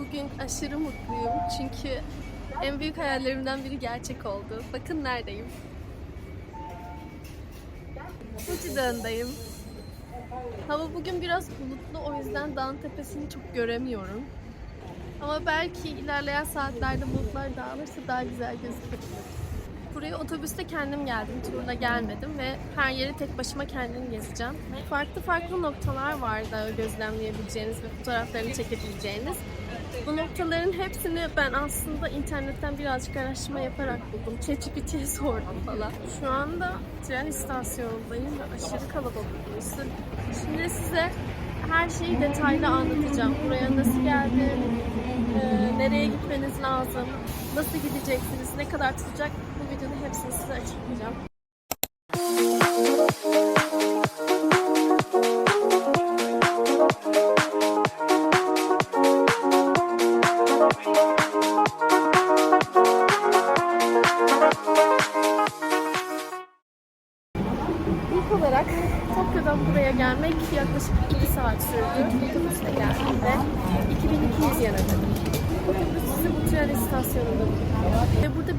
Bugün aşırı mutluyum çünkü en büyük hayallerimden biri gerçek oldu. Bakın neredeyim. Fuji Dağı'ndayım. Hava bugün biraz bulutlu o yüzden dağın tepesini çok göremiyorum. Ama belki ilerleyen saatlerde bulutlar dağılırsa daha güzel gözükür. Buraya otobüste kendim geldim, turla gelmedim ve her yeri tek başıma kendim gezeceğim. Farklı farklı noktalar vardı gözlemleyebileceğiniz ve fotoğraflarını çekebileceğiniz. Bu noktaların hepsini ben aslında internetten birazcık araştırma yaparak buldum. ChatGPT'ye sordum falan. Şu anda tren istasyonundayım ve aşırı kalabalık burası. Şimdi size her şeyi detaylı anlatacağım. Buraya nasıl geldim, e, nereye gitmeniz lazım, nasıl gideceksiniz, ne kadar tutacak bu videoda hepsini size açıklayacağım.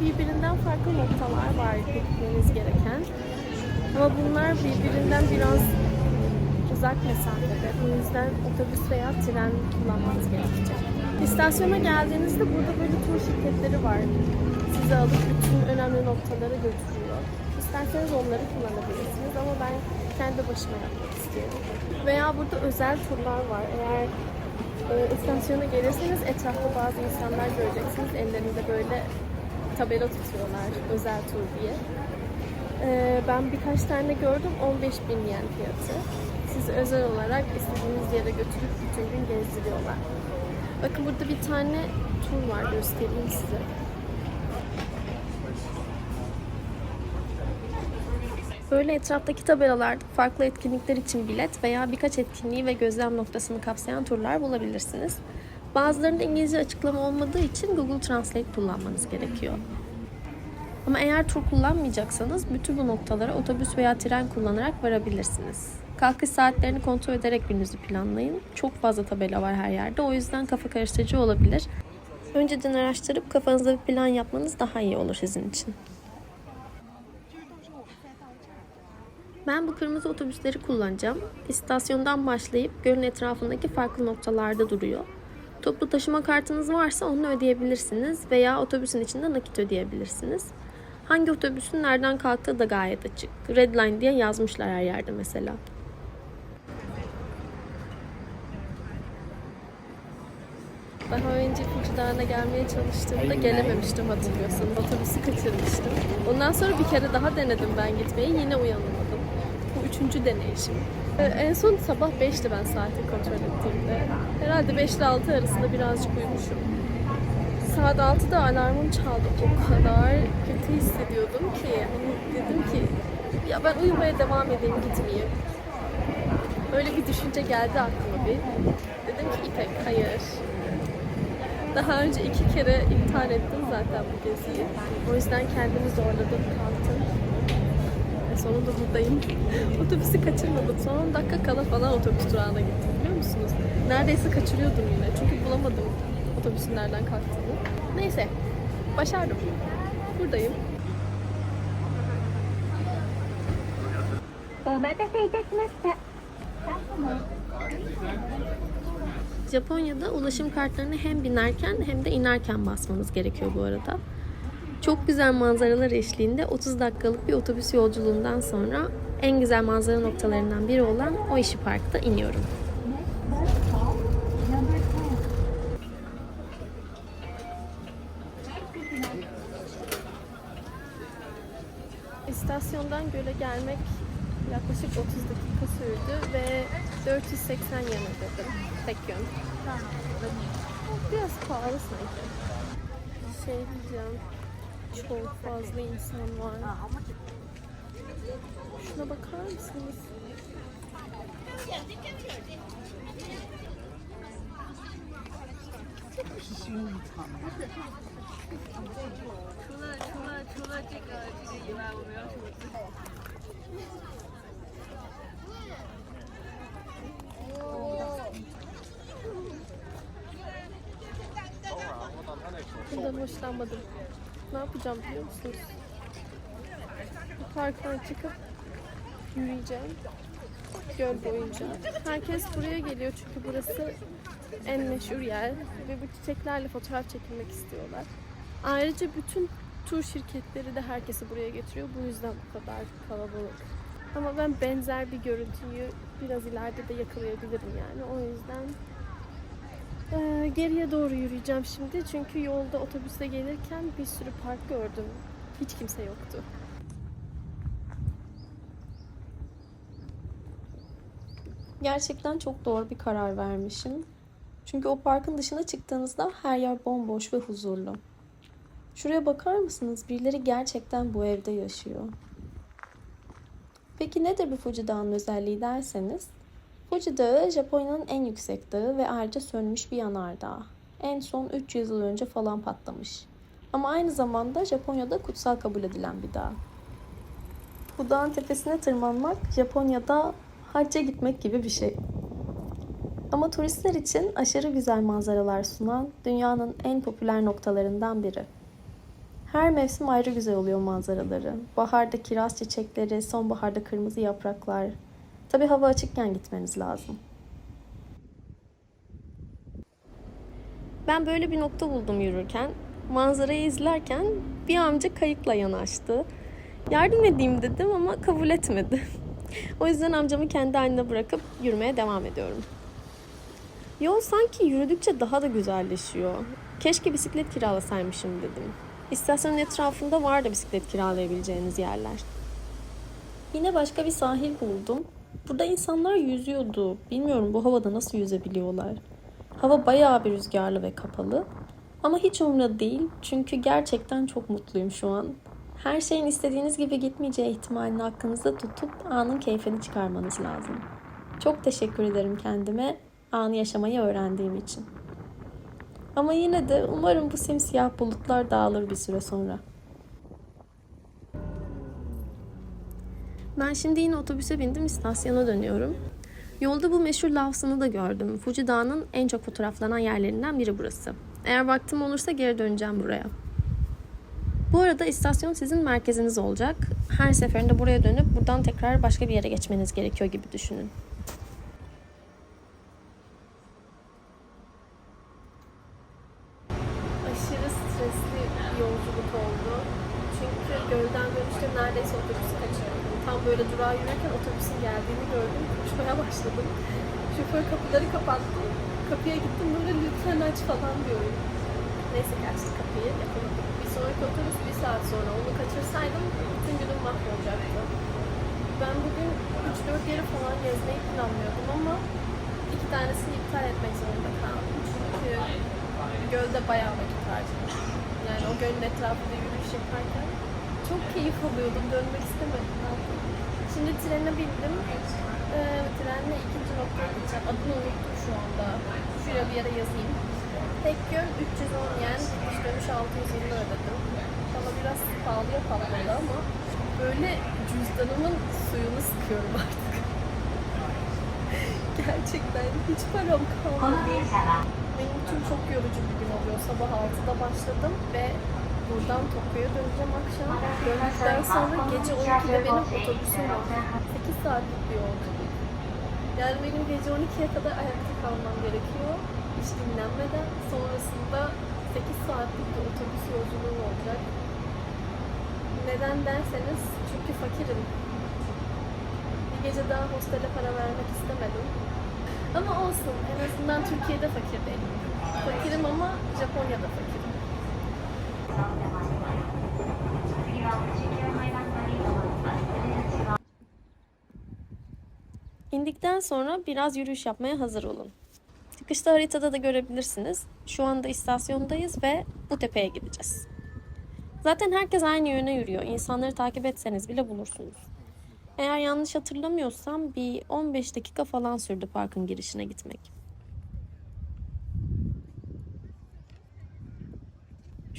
Birbirinden farklı noktalar var gitmeniz gereken. Ama bunlar birbirinden biraz uzak mesafede. O yüzden otobüs veya tren kullanmanız gerekecek. İstasyona geldiğinizde burada böyle tur şirketleri var. Sizi alıp bütün önemli noktalara götürüyor. İsterseniz onları kullanabilirsiniz ama ben kendi başıma yapmak istiyorum. Veya burada özel turlar var. Eğer e, istasyona gelirseniz etrafta bazı insanlar göreceksiniz. Ellerinde böyle tabela tutuyorlar özel tur diye. E, ben birkaç tane gördüm 15 bin yen fiyatı. Sizi özel olarak istediğiniz yere götürüp bütün gün gezdiriyorlar. Bakın burada bir tane tur var göstereyim size. Böyle etraftaki tabelalarda farklı etkinlikler için bilet veya birkaç etkinliği ve gözlem noktasını kapsayan turlar bulabilirsiniz. Bazılarında İngilizce açıklama olmadığı için Google Translate kullanmanız gerekiyor. Ama eğer tur kullanmayacaksanız bütün bu noktalara otobüs veya tren kullanarak varabilirsiniz. Kalkış saatlerini kontrol ederek gününüzü planlayın. Çok fazla tabela var her yerde o yüzden kafa karıştırıcı olabilir. Önceden araştırıp kafanızda bir plan yapmanız daha iyi olur sizin için. Ben bu kırmızı otobüsleri kullanacağım. İstasyondan başlayıp gölün etrafındaki farklı noktalarda duruyor. Toplu taşıma kartınız varsa onu ödeyebilirsiniz veya otobüsün içinde nakit ödeyebilirsiniz. Hangi otobüsün nereden kalktığı da gayet açık. Redline diye yazmışlar her yerde mesela. Daha önce Fuji Dağı'na gelmeye çalıştığımda gelememiştim hatırlıyorsun. Otobüsü kaçırmıştım. Ondan sonra bir kere daha denedim ben gitmeyi. Yine uyanamadım. Bu üçüncü deneyişim. Ee, en son sabah 5'ti ben saati kontrol ettiğimde. Herhalde 5 ile 6 arasında birazcık uyumuşum. Saat 6'da alarmım çaldı. O kadar kötü hissediyordum ki. Hani dedim ki ya ben uyumaya devam edeyim gitmeyeyim. Öyle bir düşünce geldi aklıma bir. Dedim ki İpek hayır. Daha önce iki kere iptal ettim zaten bu geziyi. O yüzden kendimi zorladım, kalktım. Ve sonunda buradayım. Otobüsü kaçırmadım. Son 10 dakika kala falan otobüs durağına gittim biliyor musunuz? Neredeyse kaçırıyordum yine. Çünkü bulamadım otobüsün nereden kalktığını. Neyse, başardım. Buradayım. お待たせいたしました。 Japonya'da ulaşım kartlarını hem binerken hem de inerken basmanız gerekiyor bu arada. Çok güzel manzaralar eşliğinde 30 dakikalık bir otobüs yolculuğundan sonra en güzel manzara noktalarından biri olan Oishi Park'ta iniyorum. İstasyondan göle gelmek yaklaşık 30 dakika sürdü ve 480 yen ödedim tek yön. Biraz pahalı sanki. Şey diyeceğim, çok fazla insan var. Şuna bakar mısınız? Bundan hoşlanmadım. Ne yapacağım biliyor musunuz? Bu parktan çıkıp yürüyeceğim. Göl boyunca. Herkes buraya geliyor çünkü burası en meşhur yer ve bu çiçeklerle fotoğraf çekilmek istiyorlar. Ayrıca bütün tur şirketleri de herkesi buraya getiriyor. Bu yüzden bu kadar kalabalık. Ama ben benzer bir görüntüyü biraz ileride de yakalayabilirim yani. O yüzden ee, geriye doğru yürüyeceğim şimdi. Çünkü yolda otobüse gelirken bir sürü park gördüm. Hiç kimse yoktu. Gerçekten çok doğru bir karar vermişim. Çünkü o parkın dışına çıktığınızda her yer bomboş ve huzurlu. Şuraya bakar mısınız? Birileri gerçekten bu evde yaşıyor. Peki nedir bu Fuji Dağı'nın özelliği derseniz? Fuji Dağı Japonya'nın en yüksek dağı ve ayrıca sönmüş bir yanardağ. En son 300 yıl önce falan patlamış. Ama aynı zamanda Japonya'da kutsal kabul edilen bir dağ. Bu dağın tepesine tırmanmak Japonya'da hacca gitmek gibi bir şey. Ama turistler için aşırı güzel manzaralar sunan dünyanın en popüler noktalarından biri. Her mevsim ayrı güzel oluyor manzaraları. Baharda kiraz çiçekleri, sonbaharda kırmızı yapraklar. Tabi hava açıkken gitmeniz lazım. Ben böyle bir nokta buldum yürürken. Manzarayı izlerken bir amca kayıkla yanaştı. Yardım edeyim dedim ama kabul etmedi. o yüzden amcamı kendi haline bırakıp yürümeye devam ediyorum. Yol sanki yürüdükçe daha da güzelleşiyor. Keşke bisiklet kiralasaymışım dedim. İstasyonun etrafında var da bisiklet kiralayabileceğiniz yerler. Yine başka bir sahil buldum. Burada insanlar yüzüyordu. Bilmiyorum bu havada nasıl yüzebiliyorlar. Hava bayağı bir rüzgarlı ve kapalı. Ama hiç umurumda değil çünkü gerçekten çok mutluyum şu an. Her şeyin istediğiniz gibi gitmeyeceği ihtimalini aklınızda tutup anın keyfini çıkarmanız lazım. Çok teşekkür ederim kendime anı yaşamayı öğrendiğim için. Ama yine de umarım bu simsiyah bulutlar dağılır bir süre sonra. Ben şimdi yine otobüse bindim istasyona dönüyorum. Yolda bu meşhur lavsını da gördüm. Fuji Dağı'nın en çok fotoğraflanan yerlerinden biri burası. Eğer vaktim olursa geri döneceğim buraya. Bu arada istasyon sizin merkeziniz olacak. Her seferinde buraya dönüp buradan tekrar başka bir yere geçmeniz gerekiyor gibi düşünün. Aşırı stresli bir yolculuk oldu. Çünkü gölden dönüşte neredeyse otobüsü kaçırdım. Tam böyle durağa yürürken otobüsün geldiğini gördüm. Koşmaya başladım. Şoför kapıları kapattı. Kapıya gittim böyle lütfen aç falan diyorum. Neyse ki açtı kapıyı yapamadım. Bir sonraki otobüs bir saat sonra onu kaçırsaydım bütün günüm mahvolacaktı. Ben bugün 3-4 yeri falan gezmeyi planlıyordum ama iki tanesini iptal etmek zorunda kaldım. Çünkü gölde bayağı vakit harcadım. Yani o gölün etrafında yürüyüş yaparken çok keyif alıyordum. Dönmek istemedim. Şimdi trene bindim. Ee, trenle ikinci noktaya gideceğim. Adını unuttum şu anda. Şuraya bir yere yazayım. Tek yön 310 yen, gidiş dönüş 600 yılını ödedim. Bana biraz pahalıya patladı ama böyle cüzdanımın suyunu sıkıyorum artık. Gerçekten hiç param kalmadı. Benim için çok yorucu bir gün oluyor. Sabah 6'da başladım ve buradan Tokyo'ya döneceğim akşam. Döndükten sonra gece 12'de benim otobüsüm var. 8 saatlik bir yolculuk. Yani benim gece 12'ye kadar ayakta kalmam gerekiyor. Hiç dinlenmeden. Sonrasında 8 saatlik bir otobüs yolculuğum olacak. Neden derseniz çünkü fakirim. Bir gece daha hostele para vermek istemedim. Ama olsun. En azından Türkiye'de fakir değilim. Fakirim ama Japonya'da fakirim. İndikten sonra biraz yürüyüş yapmaya hazır olun. Çıkışta haritada da görebilirsiniz. Şu anda istasyondayız ve bu tepeye gideceğiz. Zaten herkes aynı yöne yürüyor. İnsanları takip etseniz bile bulursunuz. Eğer yanlış hatırlamıyorsam bir 15 dakika falan sürdü parkın girişine gitmek.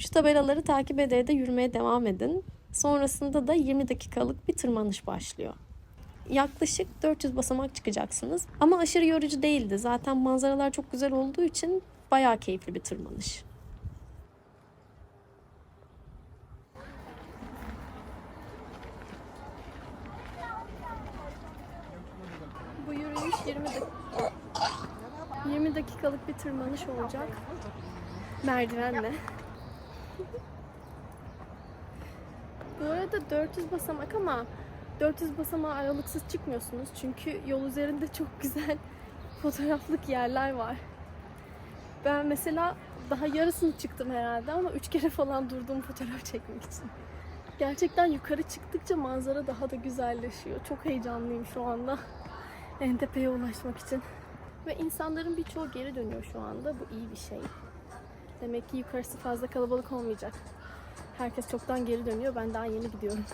Şu tabelaları takip ederek de yürümeye devam edin. Sonrasında da 20 dakikalık bir tırmanış başlıyor. Yaklaşık 400 basamak çıkacaksınız. Ama aşırı yorucu değildi. Zaten manzaralar çok güzel olduğu için bayağı keyifli bir tırmanış. Bu yürüyüş 20 dakika. 20 dakikalık bir tırmanış olacak. Merdivenle. Bu arada 400 basamak ama 400 basamağa aralıksız çıkmıyorsunuz. Çünkü yol üzerinde çok güzel fotoğraflık yerler var. Ben mesela daha yarısını çıktım herhalde ama üç kere falan durdum fotoğraf çekmek için. Gerçekten yukarı çıktıkça manzara daha da güzelleşiyor. Çok heyecanlıyım şu anda. En tepeye ulaşmak için. Ve insanların birçoğu geri dönüyor şu anda. Bu iyi bir şey. Demek ki yukarısı fazla kalabalık olmayacak. Herkes çoktan geri dönüyor. Ben daha yeni gidiyorum.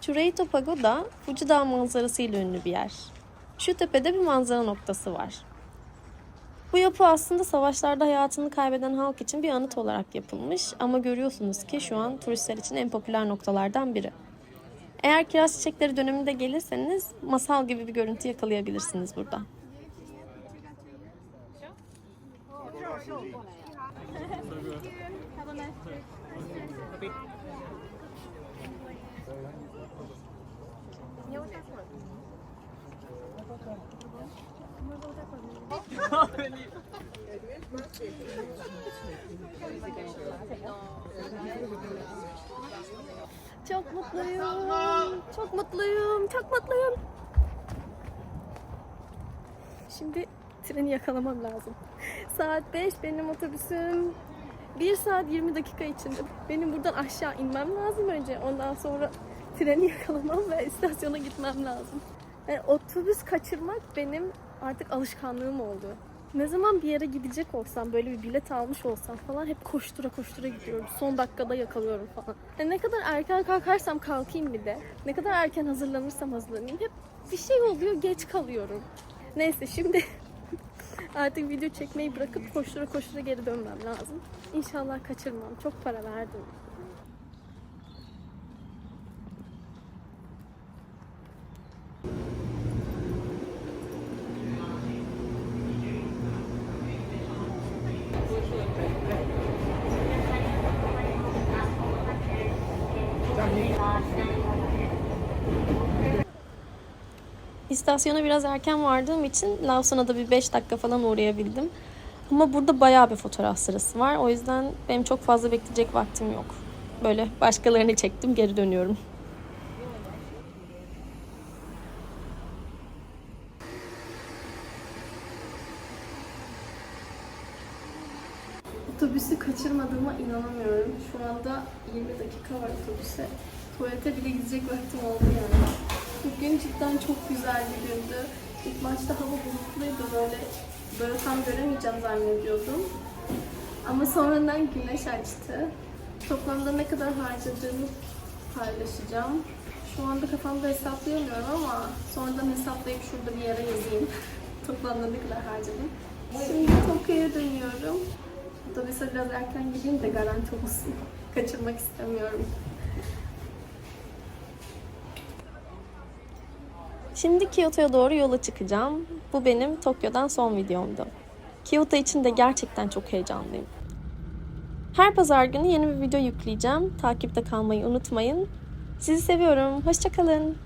Chureito Pagoda, Fuji Dağı manzarasıyla ünlü bir yer. Şu tepede bir manzara noktası var. Bu yapı aslında savaşlarda hayatını kaybeden halk için bir anıt olarak yapılmış ama görüyorsunuz ki şu an turistler için en popüler noktalardan biri. Eğer kiraz çiçekleri döneminde gelirseniz masal gibi bir görüntü yakalayabilirsiniz burada. Çok mutluyum. Çok mutluyum. Çok mutluyum. Şimdi treni yakalamam lazım. Saat 5 benim otobüsüm. 1 saat 20 dakika içinde. Benim buradan aşağı inmem lazım önce. Ondan sonra treni yakalamam ve istasyona gitmem lazım. Yani otobüs kaçırmak benim artık alışkanlığım oldu. Ne zaman bir yere gidecek olsam, böyle bir bilet almış olsam falan hep koştura koştura gidiyorum. Son dakikada yakalıyorum falan. Yani ne kadar erken kalkarsam kalkayım bir de. Ne kadar erken hazırlanırsam hazırlanayım. Hep bir şey oluyor, geç kalıyorum. Neyse şimdi artık video çekmeyi bırakıp koştura koştura geri dönmem lazım. İnşallah kaçırmam. Çok para verdim. İstasyona biraz erken vardığım için Lawson'a da bir 5 dakika falan uğrayabildim. Ama burada bayağı bir fotoğraf sırası var. O yüzden benim çok fazla bekleyecek vaktim yok. Böyle başkalarını çektim geri dönüyorum. Otobüsü kaçırmadığıma inanamıyorum. Şu anda 20 dakika var otobüse. Tuvalete bile gidecek vaktim oldu yani. Bugün cidden çok güzel bir gündü. İlk başta hava bulutluydu böyle. Böyle tam göremeyeceğim zannediyordum. Ama sonradan güneş açtı. Toplamda ne kadar harcadığımı paylaşacağım. Şu anda kafamda hesaplayamıyorum ama sonradan hesaplayıp şurada bir yere yazayım. Toplamda ne kadar harcadım. Şimdi Tokyo'ya dönüyorum. Otobüse biraz erken gideyim de garanti olsun. Kaçırmak istemiyorum. Şimdi Kyoto'ya doğru yola çıkacağım. Bu benim Tokyo'dan son videomdu. Kyoto için de gerçekten çok heyecanlıyım. Her pazar günü yeni bir video yükleyeceğim. Takipte kalmayı unutmayın. Sizi seviyorum. Hoşçakalın.